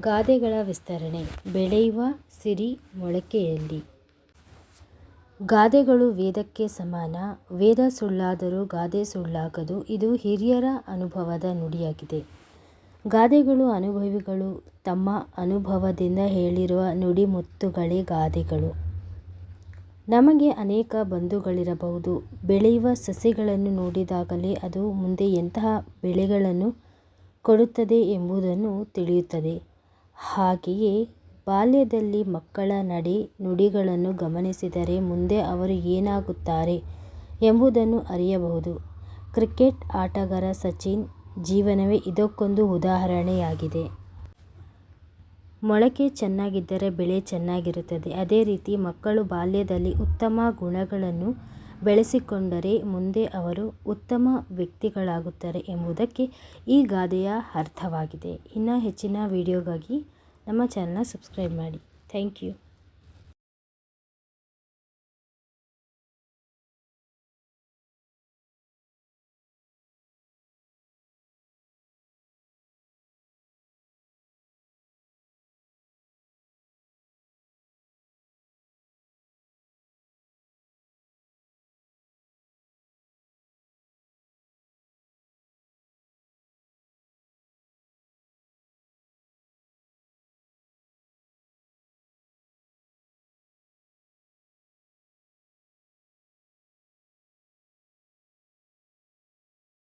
ಗಾದೆಗಳ ವಿಸ್ತರಣೆ. ಬೆಳೆಯುವ ಸಿರಿ ಮೊಳಕೆಯಲ್ಲಿ. ಗಾದೆಗಳು ವೇದಕ್ಕೆ ಸಮಾನ. ವೇದ ಸುಳ್ಳಾದರೂ ಗಾದೆ ಸುಳ್ಳಾಗದು. ಇದು ಹಿರಿಯರ ಅನುಭವದ ನುಡಿಯಾಗಿದೆ. ಗಾದೆಗಳು ಅನುಭವಿಗಳು ತಮ್ಮ ಅನುಭವದಿಂದ ಹೇಳಿರುವ ನುಡಿಮುತ್ತುಗಳೇ ಗಾದೆಗಳು. ನಮಗೆ ಅನೇಕ ಬಂಧುಗಳಿರಬಹುದು. ಬೆಳೆಯುವ ಸಸಿಗಳನ್ನು ನೋಡಿದಾಗಲೇ ಅದು ಮುಂದೆ ಎಂತಹ ಬೆಳೆಗಳನ್ನು ಕೊಡುತ್ತದೆ ಎಂಬುದನ್ನು ತಿಳಿಯುತ್ತದೆ. ಹಾಗೆಯೇ ಬಾಲ್ಯದಲ್ಲಿ ಮಕ್ಕಳ ನಡೆ ನುಡಿಗಳನ್ನು ಗಮನಿಸಿದರೆ ಮುಂದೆ ಅವರು ಏನಾಗುತ್ತಾರೆ ಎಂಬುದನ್ನು ಅರಿಯಬಹುದು. ಕ್ರಿಕೆಟ್ ಆಟಗಾರ ಸಚಿನ್ ಜೀವನವೇ ಇದಕ್ಕೊಂದು ಉದಾಹರಣೆಯಾಗಿದೆ. ಮೊಳಕೆ ಚೆನ್ನಾಗಿದ್ದರೆ ಬೆಳೆ ಚೆನ್ನಾಗಿರುತ್ತದೆ. ಅದೇ ರೀತಿ ಮಕ್ಕಳು ಬಾಲ್ಯದಲ್ಲಿ ಉತ್ತಮ ಗುಣಗಳನ್ನು ಬೆಳೆಸಿಕೊಂಡರೆ ಮುಂದೆ ಅವರು ಉತ್ತಮ ವ್ಯಕ್ತಿಗಳಾಗುತ್ತಾರೆ ಎಂಬುದಕ್ಕೆ ಈ ಗಾದೆಯ ಅರ್ಥವಾಗಿದೆ. ಇನ್ನೂ ಹೆಚ್ಚಿನ ವಿಡಿಯೋಗಾಗಿ ನಮ್ಮ ಚಾನಲ್ನ ಸಬ್ಸ್ಕ್ರೈಬ್ ಮಾಡಿ. Thank you